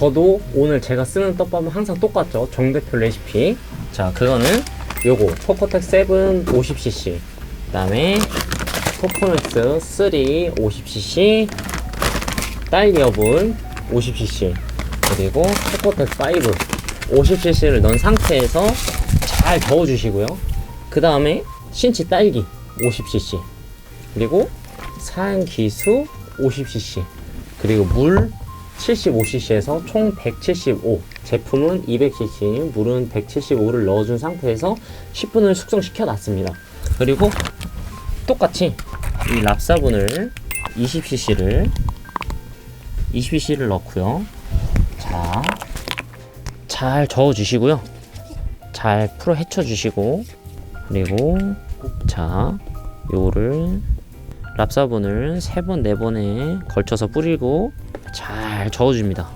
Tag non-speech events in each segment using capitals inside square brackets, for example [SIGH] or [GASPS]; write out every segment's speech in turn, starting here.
저도 오늘 제가 쓰는 떡밥은 항상 똑같죠. 정대표 레시피. 자, 그거는 요거 포커텍 7 50cc. 그다음에 포포넥스 3 50cc. 딸기 여분 50cc. 그리고 포커텍 5 50cc를 넣은 상태에서 잘 저어 주시고요. 그다음에 신치 딸기 50cc. 그리고 산기수 50cc. 그리고 물 75cc에서 총 175. 제품은 200cc, 물은 175를 넣어준 상태에서 10분을 숙성시켜 놨습니다. 그리고 똑같이 이 랍사분을 20cc를 20cc를 넣고요. 자, 잘 저어 주시고요. 잘 풀어 헤쳐 주시고 그리고 자, 요거를 랍사분을 세 번, 네 번에 걸쳐서 뿌리고 잘 저어줍니다.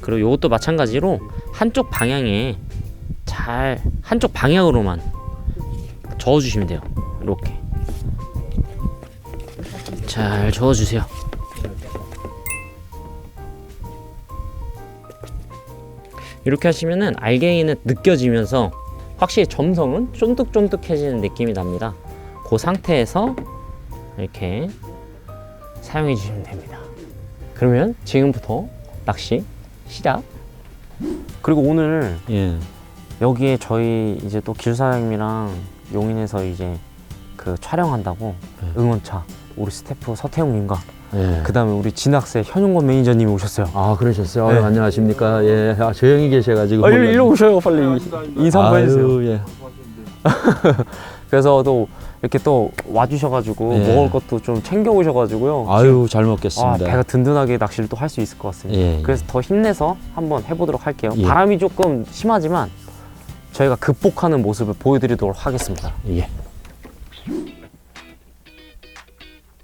그리고 이것도 마찬가지로 한쪽 방향에 잘 한쪽 방향으로만 저어주시면 돼요. 이렇게 잘 저어주세요. 이렇게 하시면은 알갱이는 느껴지면서 확실히 점성은 쫀득쫀득해지는 느낌이 납니다. 그 상태에서 이렇게 사용해 주시면 됩니다. 그러면 지금부터 낚시 시작. 그리고 오늘 예. 여기에 저희 이제 또 길사장님이랑 용인에서 이제 그 촬영한다고 네. 응원차 우리 스태프 서태웅님과 예. 그 다음에 우리 진학세 현용건 매니저님이 오셨어요. 아 그러셨어요. 네. 아유, 안녕하십니까. 예. 아, 조용히 계셔가지고. 아, 일로, 오셔요 빨리 인사 한번 해주세요. 아유, 예. [LAUGHS] 그래서 또 이렇게 또 와주셔가지고 네. 먹을 것도 좀 챙겨 오셔가지고요. 아유 잘 아, 먹겠습니다. 배가 든든하게 낚시를 또 할 수 있을 것 같습니다. 예, 예. 그래서 더 힘내서 한번 해보도록 할게요. 예. 바람이 조금 심하지만 저희가 극복하는 모습을 보여드리도록 하겠습니다. 예.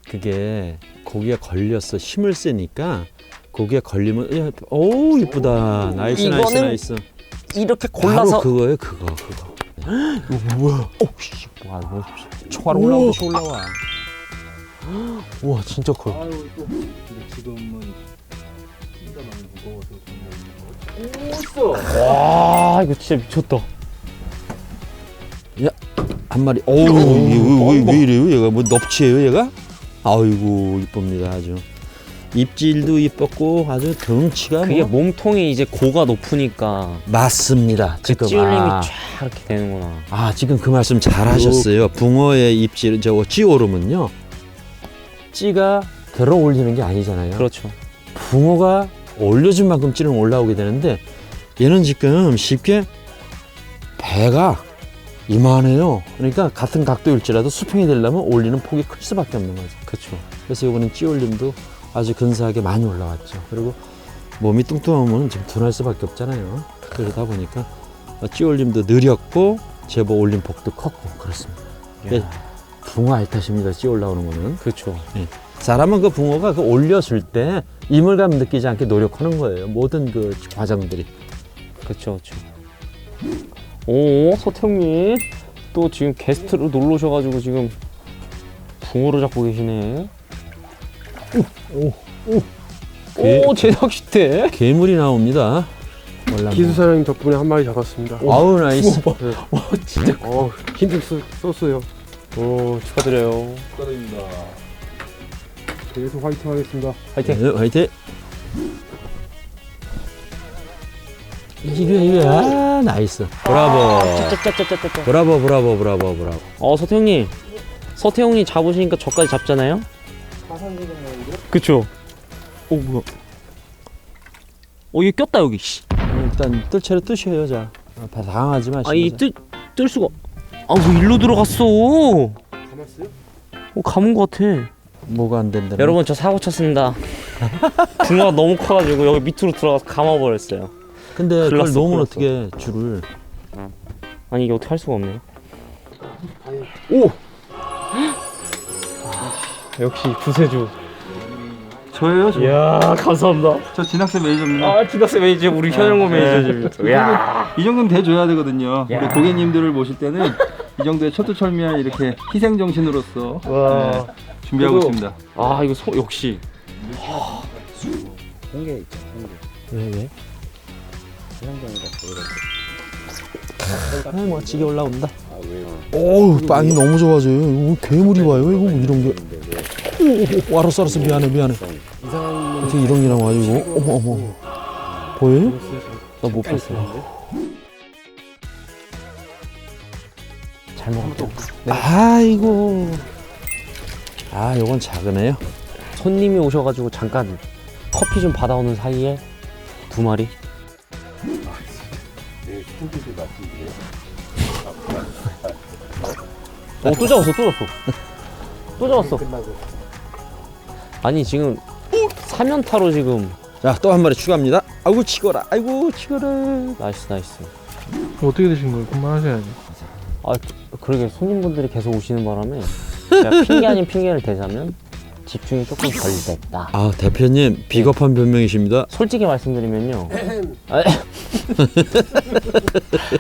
그게 고기에 걸렸어 힘을 세니까 고기에 걸리면 야, 오 이쁘다 나이스 나이스 이거는 나이스 이렇게 바로 골라서 그거예요 그거 그거 이거 뭐야 오씨 와, 뭐 총알 오. 올라오듯이 올라와. 우와 진짜 커 요. 아유 또. 근데 지금은 키가 많이 무거워서 정말 와 이거 진짜 미쳤다. 한 마리. 어우 왜, 왜, 왜 이래요? 얘가 뭐 넙치예요 얘가? 아이고 이쁩니다 아주 입질도 이뻤고 아주 덩치가 그게 뭐 몸통이 이제 고가 높으니까 맞습니다 그 지금 찌울림이 아. 쫙 이렇게 되는구나. 아 지금 그 말씀 잘 하셨어요. 붕어의 입질 저거 찌오름은요. 찌가 들어 올리는 게 아니잖아요. 그렇죠. 붕어가 올려준 만큼 찌는 올라오게 되는데 얘는 지금 쉽게 배가 이만해요. 그러니까 같은 각도일지라도 수평이 되려면 올리는 폭이 클 수밖에 없는 거죠. 그렇죠. 그래서 이거는 찌올림도 아주 근사하게 많이 올라왔죠. 그리고 몸이 뚱뚱하면 지금 둔할 수밖에 없잖아요. 그러다 보니까 찌올림도 느렸고 제법 올림 폭도 컸고 그렇습니다. 예. 붕어 알타십니다. 찌 올라오는 거는. 그렇죠. 사람은 그 붕어가 그 올렸을 때 이물감 느끼지 않게 노력하는 거예요. 모든 그 과정들이. 그렇죠. 그렇죠. 오 서태웅님 또 지금 게스트로 놀러 오셔가지고 지금 붕어로 잡고 계시네. 개- 오 제작 시대. 괴물이 나옵니다. 기수 사장님 덕분에 한 마리 잡았습니다. 아우 나이스. 와 진짜 어, 써, 썼어요. 오 축하드려요. 축하드립니다. 계속 화이팅 하겠습니다. 화이팅. 네, 화이팅. 이래 이래 아 나이스. 브라보. 짜짜짜짜짜. 브라보 브라보 브라보 브라보. 어 서태웅님 서태웅이 잡으시니까 저까지 잡잖아요 그쵸 오 뭐야 어 이게 꼈다 여기 씨. 일단 뜰 채로 뜨셔요 자. 아, 다 당하지 마시고. 아니 뜰, 뜰 수가 아왜 일로 들어갔어 감았어요? 어 감은 것 같아 뭐가 안 된다. 여러분 저 사고 쳤습니다 [LAUGHS] 붕어가 너무 커가지고 여기 밑으로 들어가서 감아버렸어요 근데 그걸 놓으면 큰일 어떻게 줄을? 아니 이게 어떻게 할 수가 없네 [GASPS] 역시 구세주 저예요, 저. 이야 감사합니다. 저 진학생 매니저입니다. 아 진학생 매니저 우리 현영호 아, 매니저님. 네. 야. 이 정도는 돼줘야 되거든요. 우리 고객님들을 모실 때는 이 정도의 철두철미한 이렇게 희생 정신으로서 와. 네, 준비하고 그리고- 있습니다. 아 이거 소, 역시 한개 있죠, 한 개. 왜 왜? 아, 뭐, 멋지게 올라온다. 아 왜요? 어우 빵이 너무 좋아져요. 이거 괴물이 봐요. 이거 이런 게. 근데 왜? 오, 오, 알았어, 알았어. 미안해, 미안해. 어떻게 이런 게 나와, 이거? 어머, 어머. 보여요? 나 못 봤어. 잘 먹었다. 네. 아이고. 아, 요건 작으네요. 손님이 오셔가지고 잠깐 커피 좀 받아오는 사이에 두 마리. 어, 또 잡았어, 또 잡았어. 또 잡았어. 아니 지금 3연타로 지금. 자 또 한 마리 추가합니다. 아이고 치거라. 아이고 치거라. 나이스 나이스. 어떻게 되신 거예요? 그만하셔야지. 아 그러게 손님분들이 계속 오시는 바람에 제가 핑계 아닌 핑계를 대자면 집중이 조금 덜 됐다. 아 대표님 비겁한 변명이십니다. 솔직히 말씀드리면요. 아, [LAUGHS]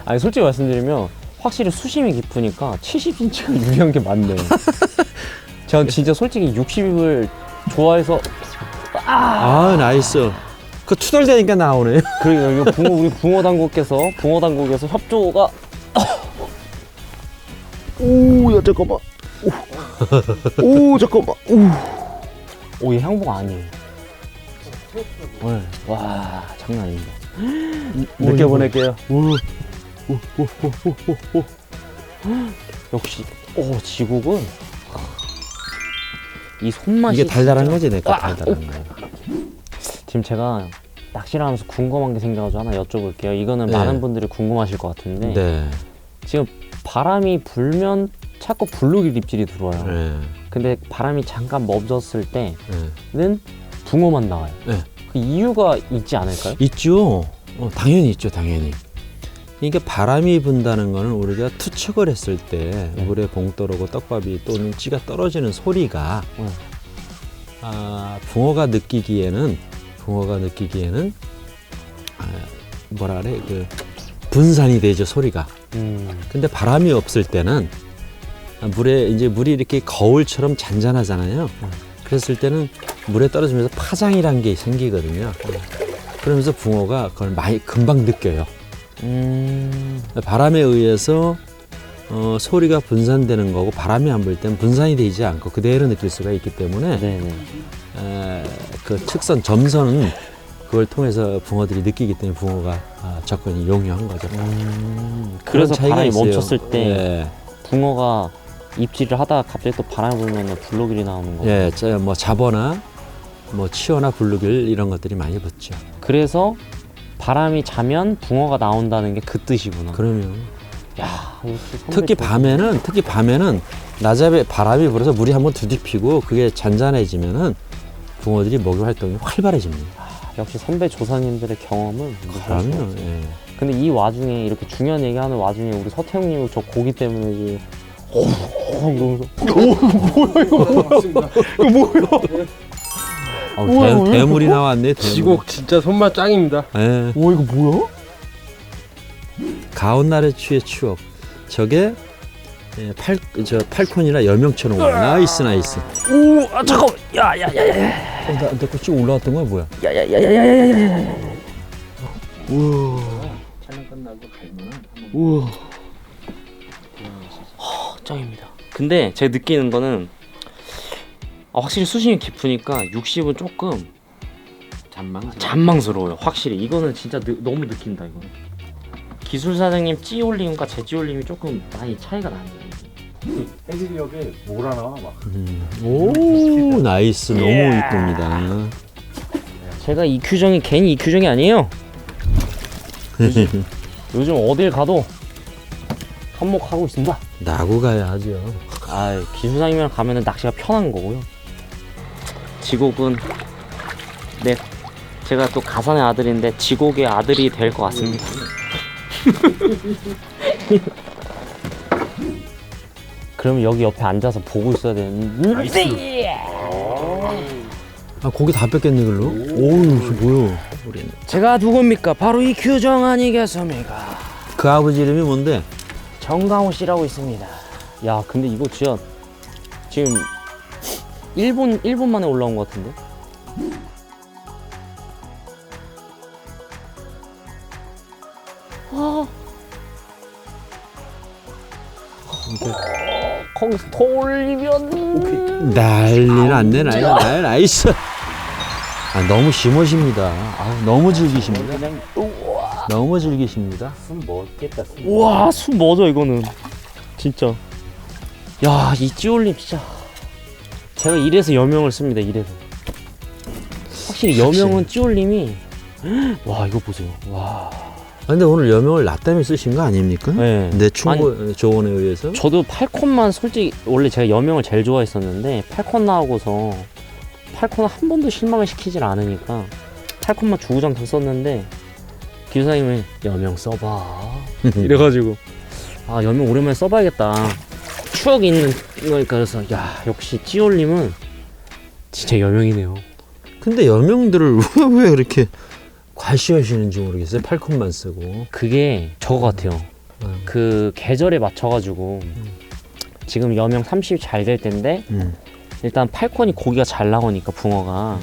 아니, 솔직히 말씀드리면 확실히 수심이 깊으니까 70인치가 [LAUGHS] 유리한 게 맞네요. [LAUGHS] 전 진짜 솔직히 60을 좋아해서 아, 나이스. 그 투덜대니까 나오네. [LAUGHS] 그러니까 이거 붕어 우리 붕어 당국께서 붕어 당국에서 협조가 오야 잠깐만 오, 오 잠깐만 오 이 향복 아니에요. 네. 와 장난 아닙니다. 늦게 보낼게요. 오오오오오 역시 오 지국은 이 손맛이 이게 달달한 거지 내가 달달한 거. 지금 제가 낚시를 하면서 궁금한 게 생겨가지고 하나 여쭤볼게요. 이거는 네. 많은 분들이 궁금하실 것 같은데 네. 지금 바람이 불면 자꾸 블루길 입질이 들어와요. 네. 근데 바람이 잠깐 멈췄을 때는 붕어만 나와요. 네. 네. 그 이유가 있지 않을까요? 있죠. 어, 당연히 있죠, 당연히. 그러니까 바람이 분다는 거는 우리가 투척을 했을 때 네. 물에 봉돌하고 떡밥이 또는 찌가 떨어지는 소리가 네. 아, 붕어가 느끼기에는 붕어가 느끼기에는 아, 뭐라 그래 그 분산이 되죠 소리가. 음. 근데 바람이 없을 때는 물에 이제 물이 이렇게 거울처럼 잔잔하잖아요. 네. 그랬을 때는 물에 떨어지면서 파장이란 게 생기거든요. 그러면서 붕어가 그걸 많이 금방 느껴요. 음... 바람에 의해서 어, 소리가 분산되는 거고 바람이 안 불 때는 분산이 되지 않고 그대로 느낄 수가 있기 때문에 네, 네. 에, 그 측선 점선은 그걸 통해서 붕어들이 느끼기 때문에 붕어가 아, 접근이 용이한 거죠. 음, 그래서 바람이 있어요. 멈췄을 때 예. 붕어가 입질을 하다가 갑자기 또 바람이 불면 블루길이 나오는 거예요. 예, 자, 뭐 잡어나 뭐 치어나 블루길 이런 것들이 많이 붙죠. 그래서 바람이 자면 붕어가 나온다는 게 그 뜻이구나. 그러면 야, 특히 밤에는 특히 밤에는 낮에 바람이 불어서 물이 한번 두둑피고 그게 잔잔해지면은 붕어들이 먹이 활동이 활발해집니다. 역시 선배 조사님들의 경험은 그럼요. 예. 근데 이 와중에 이렇게 중요한 얘기하는 와중에 우리 서태웅님 저 고기 때문에 지금 어우, 이러면서 오 뭐야 이거 뭐야 이거 뭐야 뭐야, 대, 원래 대물이 그거? 나왔네. 대물. 지곡 진짜 손맛 짱입니다. 예. 오 이거 뭐야? 가온날의 추의 추억. 저게 예, 팔, 저 팔콘이나 여명처럼 나이스 나이스. 오아 잠깐. 야, 야, 야, 야. 어, 나, 내 거 쭉 올라왔던 거 뭐야? 야야야야야야야야. 우와. 우와. 짱입니다. 근데 제가 느끼는 거는 아, 확실히 수심이 깊으니까 60은 조금 잔망. 잔망스러워요. 확실히 이거는 진짜 느- 너무 느낀다 이거. 기술 사장님 찌올림과 제 찌올림이 조금 많이 차이가 나네요. 해질녘에 뭐라 나와 막. 음. 오 나이스 너무 이쁩니다. 제가 이 규정이 괜히 이 규정이 아니에요. 요즘, [LAUGHS] 요즘 어딜 가도 한몫하고 있습니다. 나고 가야 하죠. 아 기술상이면 가면은 낚시가 편한 거고요. 지곡은 네 제가 또 가산의 아들인데 지곡의 아들이 될 것 같습니다. [LAUGHS] 그럼 여기 옆에 앉아서 보고 있어야 되는데 아 고기 다 뺏겼네 글로. 오우 저 뭐야? 우리는 제가 누굽니까? 바로 이 규정 아니겠습니까? 그 아버지 이름이 뭔데? 정강호 씨라고 있습니다. 야, 근데 이거 진짜 지금 일본 일본 만에 올라온 것 같은데? 거기서 돌리면 난리 났네 난리 났네 나이스 아, 너무 심오십니다. 아, 너무 즐기십니다. 그냥 너무 즐기십니다. 숨 먹겠다. 숨. 우와 숨 멎어 이거는. 진짜. 야 이 찌올림 진짜 제가 이래서 여명을 씁니다 이래서. 확실히 여명은 찌올림이 와 이거 보세요. 와. 아, 근데 오늘 여명을 낮담에 쓰신 거 아닙니까? 네. 내 충고 조언에 의해서? 저도 팔콘만 솔직히 원래 제가 여명을 제일 좋아했었는데 팔콘 나오고서 팔콘은 한 번도 실망을 시키질 않으니까 팔콘만 주구장창 썼는데 기사님이 여명 써봐. [LAUGHS] 이래가지고 아 여명 오랜만에 써봐야겠다 추억이 있는 거니까 그래서 야 역시 찌올림은 진짜 여명이네요. 근데 여명들을 왜, [LAUGHS] 왜 이렇게 과시하시는지 모르겠어요. 팔콘만 쓰고. 그게 저거 같아요. 음. 그 계절에 맞춰가지고 지금 여명 30 잘 될 텐데 음. 일단 팔콘이 고기가 잘 나오니까 붕어가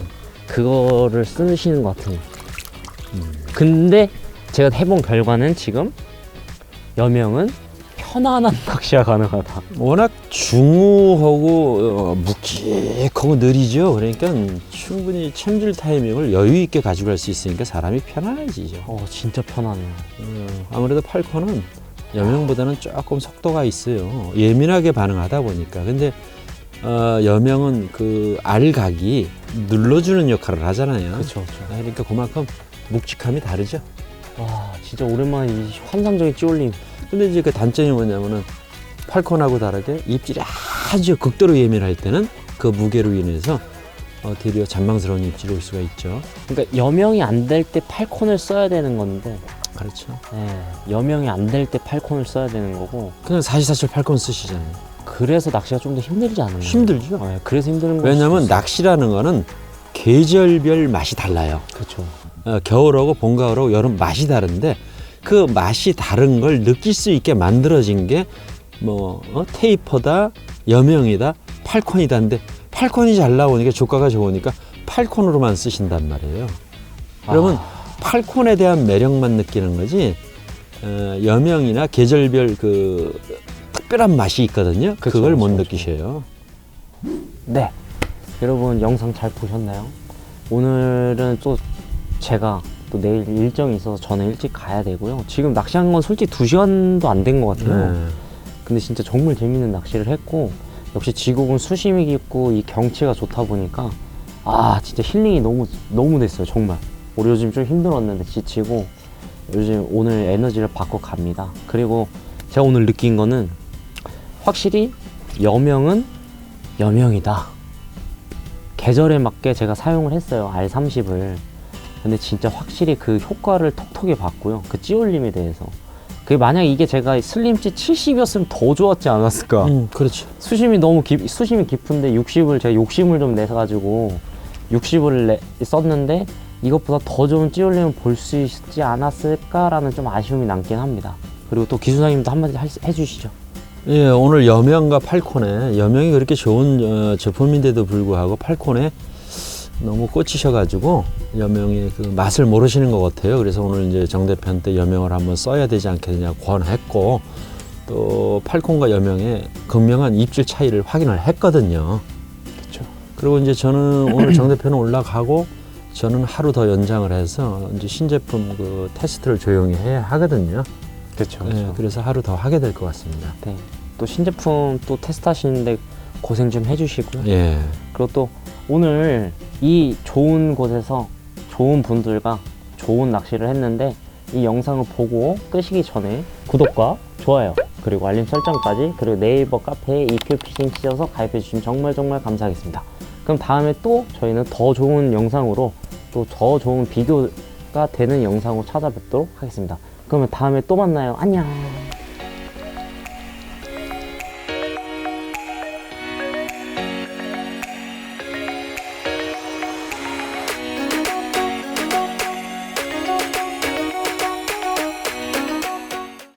그거를 쓰시는 것 같아요. 근데 제가 해본 결과는 지금 여명은 편안한 낚시가 가능하다. 워낙 중후하고 어, 묵직하고 느리죠. 그러니까 충분히 챔질 타이밍을 여유 있게 가지고 갈 수 있으니까 사람이 편안해지죠. 어 진짜 편하네요. 어, 아무래도 팔콘은 여명보다는 조금 속도가 있어요. 예민하게 반응하다 보니까. 근데 어, 여명은 그 알각이 눌러주는 역할을 하잖아요. 그렇죠. 그러니까 그만큼 묵직함이 다르죠. 와 진짜 오랜만에 이 환상적인 찌올림. 근데 이제 그 단점이 뭐냐면은 팔콘하고 다르게 입질이 아주 극도로 예민할 때는 그 무게로 인해서 어, 되려 잔망스러운 입질이 올 수가 있죠. 그러니까 여명이 안 될 때 팔콘을 써야 되는 건데, 그렇죠. 네, 여명이 안 될 때 팔콘을 써야 되는 거고. 그냥 사시사철 팔콘 쓰시잖아요. 그래서 낚시가 좀 더 힘들지 않나요? 힘들죠. 네, 그래서 힘든 거. 왜냐면 낚시라는 거는 계절별 맛이 달라요. 그렇죠. 어, 겨울하고 봄, 가을하고 여름 맛이 다른데 그 맛이 다른 걸 느낄 수 있게 만들어진 게 뭐 테이퍼다, 여명이다, 팔콘이다인데 팔콘이 잘 나오니까 조가가 좋으니까 팔콘으로만 쓰신단 말이에요. 그러면 팔콘에 대한 매력만 느끼는 거지 어, 여명이나 계절별 그 특별한 맛이 있거든요. 그쵸, 그걸 못 그쵸, 느끼셔요. 네. 여러분 영상 잘 보셨나요? 오늘은 또 제가 또 내일 일정이 있어서 저는 일찍 가야 되고요. 지금 낚시한 건 솔직히 두 시간도 안 된 것 같아요. 네. 근데 진짜 정말 재밌는 낚시를 했고 역시 지국은 수심이 깊고 이 경치가 좋다 보니까 아 진짜 힐링이 너무 너무 됐어요 정말. 우리 요즘 좀 힘들었는데 지치고 요즘 오늘 에너지를 받고 갑니다. 그리고 제가 오늘 느낀 거는 확실히 여명은 여명이다. 계절에 맞게 제가 사용을 했어요. R30을. 근데 진짜 확실히 그 효과를 톡톡히 봤고요. 그 찌올림에 대해서. 그게 만약 이게 제가 슬림찌 70이었으면 더 좋았지 않았을까? 음, 그렇죠. 수심이 너무 깊, 수심이 깊은데 60을 제가 욕심을 좀 내가지고 60을 내, 썼는데 이것보다 더 좋은 찌올림을 볼 수 있지 않았을까라는 좀 아쉬움이 남긴 합니다. 그리고 또 기수사님도 한마디 할 수- 해주시죠. 예, 오늘 여명과 팔콘에 여명이 그렇게 좋은 어, 제품인데도 불구하고 팔콘에 너무 꽂히셔가지고 여명의 그 맛을 모르시는 것 같아요. 그래서 오늘 이제 정 대표한테 여명을 한번 써야 되지 않겠느냐 권했고 또 팔콘과 여명의 극명한 입질 차이를 확인을 했거든요. 그렇죠. 그리고 이제 저는 오늘 정 대표는 올라가고 저는 하루 더 연장을 해서 이제 신제품 그 테스트를 조용히 해야 하거든요. 그렇죠. 예, 그래서 하루 더 하게 될 것 같습니다. 네. 또 신제품 또 테스트 하시는데 고생 좀 해주시고요. 예. 그리고 또 오늘 이 좋은 곳에서 좋은 분들과 좋은 낚시를 했는데 이 영상을 보고 끄시기 전에 구독과 좋아요 그리고 알림 설정까지 그리고 네이버 카페에 EQ 피싱 치셔서 가입해 주시면 정말 정말 감사하겠습니다. 그럼 다음에 또 저희는 더 좋은 영상으로 또 더 좋은 비교가 되는 영상으로 찾아뵙도록 하겠습니다. 그러면 다음에 또 만나요. 안녕.